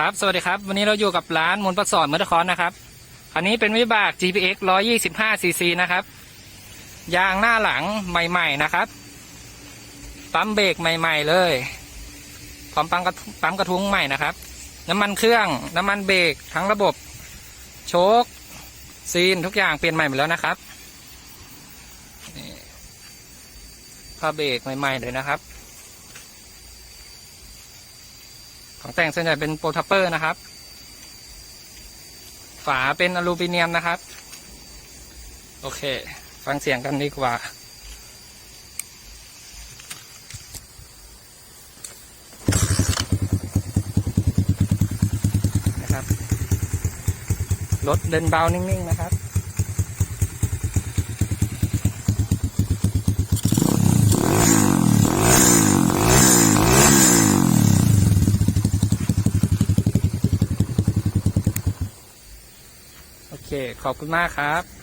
ครับ สวัสดีครับ วันนี้เราอยู่กับร้านมูลปักสอนมอตอร์คอนนะครับ อันนี้เป็นวิบาก GPX 125 cc นะครับ ยางหน้าหลังใหม่ ๆ นะครับ ปั๊มเบรกใหม่ ๆ เลย พร้อมปั๊มกระปั๊มกระทุ้งใหม่นะครับ น้ำมันเครื่อง น้ำมันเบรก ทั้งระบบ โชคซีนทุกอย่างเปลี่ยนใหม่หมดแล้วนะครับผ้าเบรกใหม่ ๆ เลยนะครับ ของแต่งส่วนใหญ่เป็นโปรทัปเปอร์นะครับ ฝาเป็นอลูมิเนียมนะครับ โอเค ฟังเสียงกันดีกว่านะครับรถเดินเบานิ่งๆนะครับ เคขอบคุณมากครับ